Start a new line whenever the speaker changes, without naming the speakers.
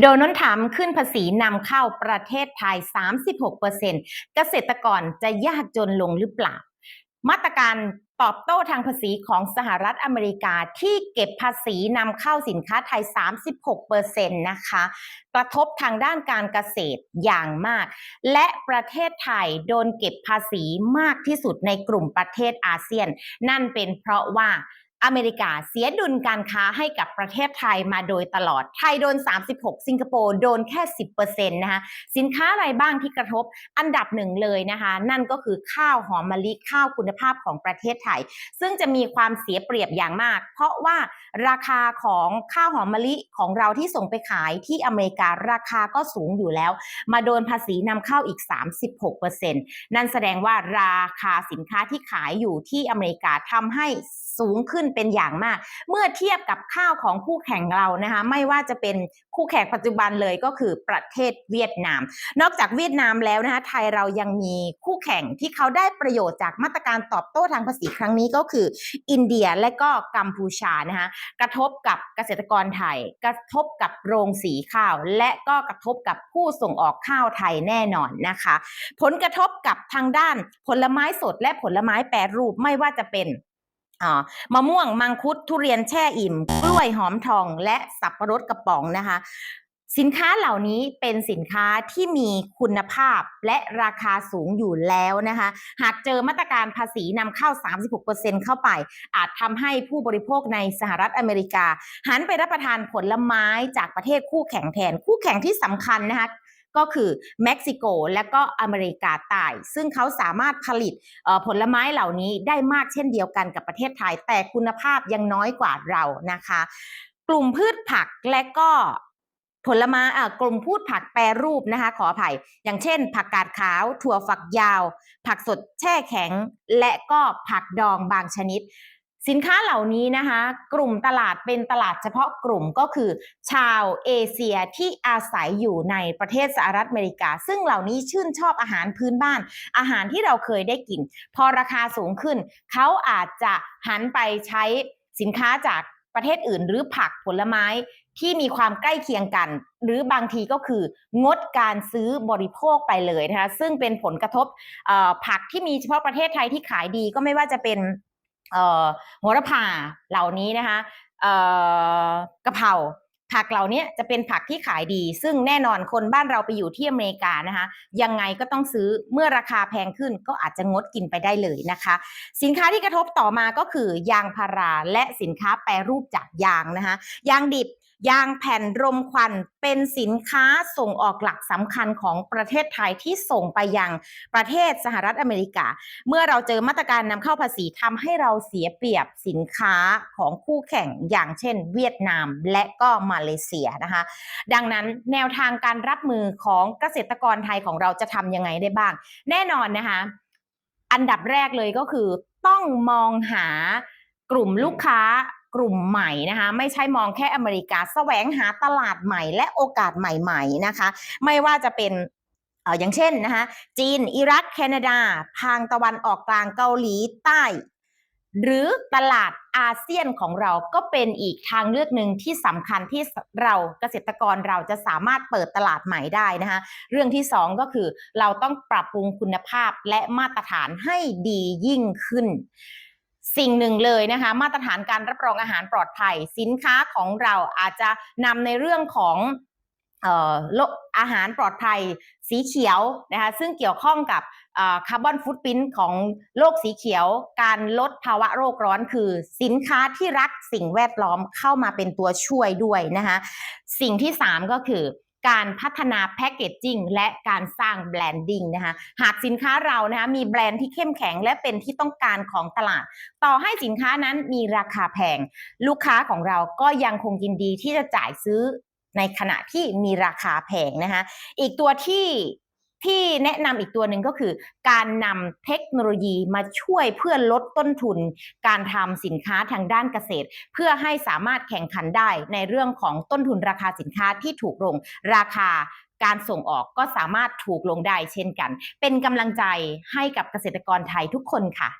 โดนัลด์ทรัมป์ขึ้นภาษีนำเข้าประเทศไทย 36%เกษตรกรจะยากจนลงหรือเปล่า มาตรการตอบโต้ทางภาษีของสหรัฐอเมริกาที่เก็บภาษีนำเข้าสินค้าไทย 36%นะคะ กระทบทางด้านการเกษตรอย่างมาก และประเทศไทยโดนเก็บภาษีมากที่สุดในกลุ่มประเทศอาเซียน นั่นเป็นเพราะว่า อเมริกาเสียดุลการค้าให้กับประเทศไทยมาโดยตลอด ไทยโดน 36 สิงคโปร์โดนแค่ 10%นะคะ สินค้าอะไรบ้างที่กระทบอันดับหนึ่งเลยนะคะ นั่นก็คือข้าวหอมมะลิข้าวคุณภาพของประเทศไทย ซึ่งจะมีความเสียเปรียบอย่างมาก เพราะว่าราคาของข้าวหอมมะลิของเราที่ส่งไปขายที่อเมริการาคาก็สูงอยู่แล้ว มาโดนภาษีนำเข้าอีก 36%นั่นแสดงว่าราคาสินค้าที่ขายอยู่ที่อเมริกาทำให้สูงขึ้นเป็นอย่างมาก เมื่อเทียบกับข้าวของคู่แข่งเรานะคะ ไม่ว่าจะเป็นคู่แข่งปัจจุบันเลยก็คือประเทศเวียดนาม นอกจากเวียดนามแล้วนะคะไทยเรายังมีคู่แข่งที่เขาได้ประโยชน์จากมาตรการตอบโต้ทางภาษีครั้งนี้ก็คือ อินเดียและก็กัมพูชานะคะกระทบกับเกษตรกรไทย กระทบกับโรงสีข้าว และก็กระทบกับผู้ส่งออกข้าวไทยแน่นอนนะคะ ผลกระทบกับทางด้านผลไม้สดและผลไม้แปรรูปไม่ว่าจะเป็น มะม่วงมังคุดทุเรียนแช่อิ่ม กล้วยหอมทองและสับปะรดกระป๋องนะคะ สินค้าเหล่านี้เป็นสินค้าที่มีคุณภาพและราคาสูงอยู่แล้วนะคะ หากเจอมาตรการภาษีนำเข้า 36%เข้าไป อาจทำให้ผู้บริโภคในสหรัฐอเมริกา หันไปรับประทานผลไม้จากประเทศคู่แข่งแทน คู่แข่งที่สำคัญนะคะ ก็คือเม็กซิโกและก็อเมริกาใต้ซึ่งเขาสามารถผลิตผลไม้เหล่านี้ได้มากเช่นเดียวกันกับประเทศไทย แต่คุณภาพยังน้อยกว่าเรานะคะ กลุ่มพืชผักและก็ผลไม้กลุ่มพืชผักแปรรูปนะคะ ขออภัย อย่างเช่น ผักกาดขาว ถั่วฝักยาว ผักสดแช่แข็ง และก็ผักดองบางชนิด สินค้าเหล่านี้นะคะ กลุ่มตลาดเป็นตลาดเฉพาะกลุ่มก็คือ ชาวเอเชียที่อาศัยอยู่ในประเทศสหรัฐอเมริกา ซึ่งเหล่านี้ชื่นชอบอาหารพื้นบ้าน อาหารที่เราเคยได้กิน พอราคาสูงขึ้น เขาอาจจะหันไปใช้สินค้าจากประเทศอื่น หรือผักผลไม้ที่มีความใกล้เคียงกัน หรือบางทีก็คืองดการซื้อบริโภคไปเลยนะคะซึ่งเป็นผลกระทบผักที่มีเฉพาะประเทศไทยที่ขายดีก็ไม่ว่าจะเป็น โหระพาเหล่านี้นะคะกะเพราผักเหล่านี้จะเป็นผักที่ขายดี ซึ่งแน่นอนคนบ้านเราไปอยู่ที่อเมริกานะคะ ยังไงก็ต้องซื้อเมื่อราคาแพงขึ้นก็อาจจะงดกินไปได้เลยนะคะ สินค้าที่กระทบต่อมาก็คือยางพาราและสินค้าแปรรูปจากยางนะคะ ยางดิบ ยางแผ่นรมควันเป็นสินค้าส่งออกหลักสำคัญของประเทศไทยที่ส่งไปยังประเทศสหรัฐอเมริกา เมื่อเราเจอมาตรการนำเข้าภาษีทำให้เราเสียเปรียบสินค้าของคู่แข่งอย่างเช่น เวียดนามและก็มาเลเซียนะคะ ดังนั้นแนวทางการรับมือของเกษตรกรไทยของเราจะทำยังไงได้บ้าง แน่นอนนะคะ อันดับแรกเลยก็คือต้องมองหากลุ่มลูกค้า กลุ่มใหม่นะคะไม่ใช่มองแค่อเมริกาแสวงหาตลาดใหม่และโอกาสใหม่ๆนะคะ ไม่ว่าจะเป็นอออย่างเช่นนะคะจีน อิรัก แคนาดา ทางตะวันออกกลางเกาหลีใต้ หรือตลาดอาเซียนของเราก็เป็นอีกทางเลือกหนึ่งที่สำคัญที่เราเกษตรกรเราจะสามารถเปิดตลาดใหม่ได้นะคะ เรื่องที่สองก็คือเราต้องปรับปรุงคุณภาพและมาตรฐานให้ดียิ่งขึ้น สิ่งหนึ่งเลยนะคะ มาตรฐานการรับรองอาหารปลอดภัย สินค้าของเราอาจจะนำในเรื่องของอาหารปลอดภัยสีเขียวนะคะซึ่งเกี่ยวข้องกับคาร์บอนฟุตพิ้นของโลกสีเขียว การลดภาวะโลกร้อนคือ สินค้าที่รักสิ่งแวดล้อมเข้ามาเป็นตัวช่วยด้วยนะคะสิ่งที่ 3 ก็คือ การพัฒนาแพคเกจจิ้งและการสร้างแบรนดิ้งนะคะหากสินค้าเรานะคะมีแบรนด์ที่เข้มแข็งและเป็นที่ต้องการของตลาด ต่อให้สินค้านั้นมีราคาแพง ลูกค้าของเราก็ยังคงยินดีที่จะจ่ายซื้อในขณะที่มีราคาแพงนะคะอีกตัวที่ ที่แนะนำอีกตัวหนึ่งก็คือการนำเทคโนโลยีมาช่วยเพื่อลดต้นทุน การทำสินค้าทางด้านเกษตร เพื่อให้สามารถแข่งขันได้ในเรื่องของต้นทุนราคาสินค้าที่ถูกลงราคาการส่งออกก็สามารถถูกลงได้เช่นกัน เป็นกำลังใจให้กับเกษตรกรไทยทุกคนค่ะ